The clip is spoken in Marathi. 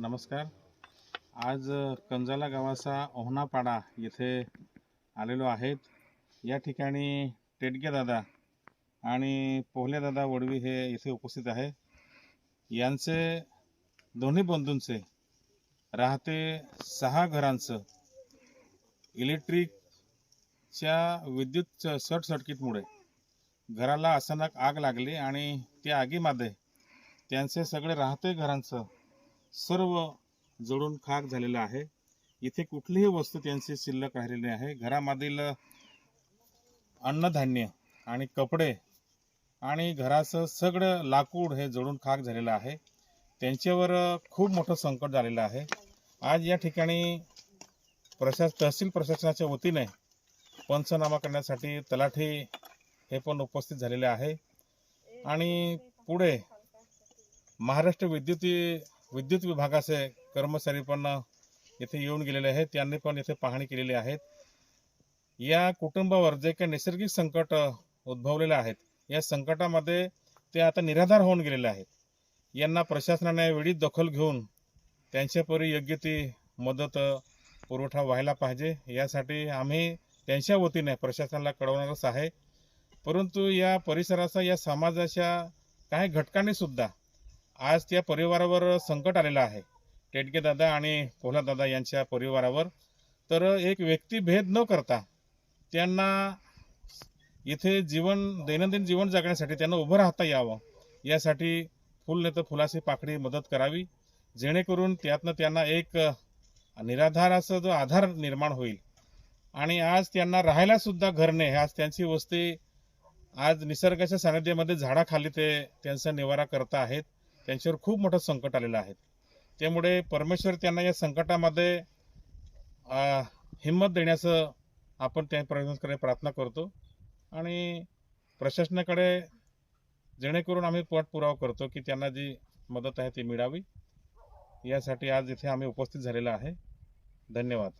नमस्कार. आज कंजाला गावाचा ओहनापाडा येथे आलेलो आहेत. या ठिकाणी टेटगे दादा आणि पोहले दादा वडवी हे इथे उपस्थित आहे यांचे दोन्ही बंधूंचे राहते सहा घरांचं. इलेक्ट्रिकच्या विद्युत शॉर्ट सर्किटमुळे घराला अचानक आग लागली आणि त्या आगीमध्ये त्यांचे सगळे राहते घरांचं. सर्व जळून खाक झालेलं आहे. इथे कुठलीही वस्तू त्यांची शिल्लक राहिलेली आहे घरामधील अन्नधान्य आणि कपडे आणि घराचं सगळं लाकूड हे जळून खाक झालेलं आहे. त्यांच्यावर खूप मोठं संकट झालेलं आहे. आज या ठिकाणी प्रशास तहसील प्रशासनाच्या वतीने पंचनामा करण्यासाठी तलाठी हे पण उपस्थित झालेले आहे. आणि पुढे महाराष्ट्र विद्युती विद्युत विभागाचे कर्मचारी पण येथे येऊन गेलेले आहेत. त्यांनी पण येथे पाहणी केलेली आहेत. या कुटुंबावर जे काही नैसर्गिक संकट उद्भवलेले आहेत या संकटामध्ये ते आता निराधार होऊन गेलेले आहेत. यांना प्रशासनाने वेळीच दखल घेऊन त्यांच्यापरी योग्य ती मदत पुरवठा व्हायला पाहिजे. यासाठी आम्ही त्यांच्या वतीने प्रशासनाला कळवणारच आहे. परंतु या परिसराचा या समाजाच्या काही घटकांनी सुद्धा आज त्या परिवारावर संकट आलेलं आहे. टेटके दादा आणि पोला दादा यांच्या परिवारावर. तर एक व्यक्तिभेद न करता त्यांना इथे जीवन दैनंदिन जीवन जगण्यासाठी त्यांना उभं राहता यावं. यासाठी फुल नाही तर फुलाची पाकळी मदत करावी. जेणेकरून त्यातनं त्यांना एक निराधार असं जो आधार निर्माण होईल. आणि आज त्यांना राहायला सुद्धा घर नाही. आज त्यांची वस्ती आज निसर्गाच्या सानिध्यामध्ये झाडाखाली ते त्यांचा निवारा करता आहेत. त्यांच्यावर खूप मोठं संकट आलेलं आहे. त्यामुळे परमेश्वर त्यांना या संकटामध्ये हिंमत देण्याचं आपण त्या प्रयत्नाकडे प्रार्थना करतो. आणि प्रशासनाकडे जेणेकरून आम्ही पाठपुरावा करतो की त्यांना जी मदत आहे ती मिळावी. यासाठी आज इथे आम्ही उपस्थित झालेलो आहे. धन्यवाद.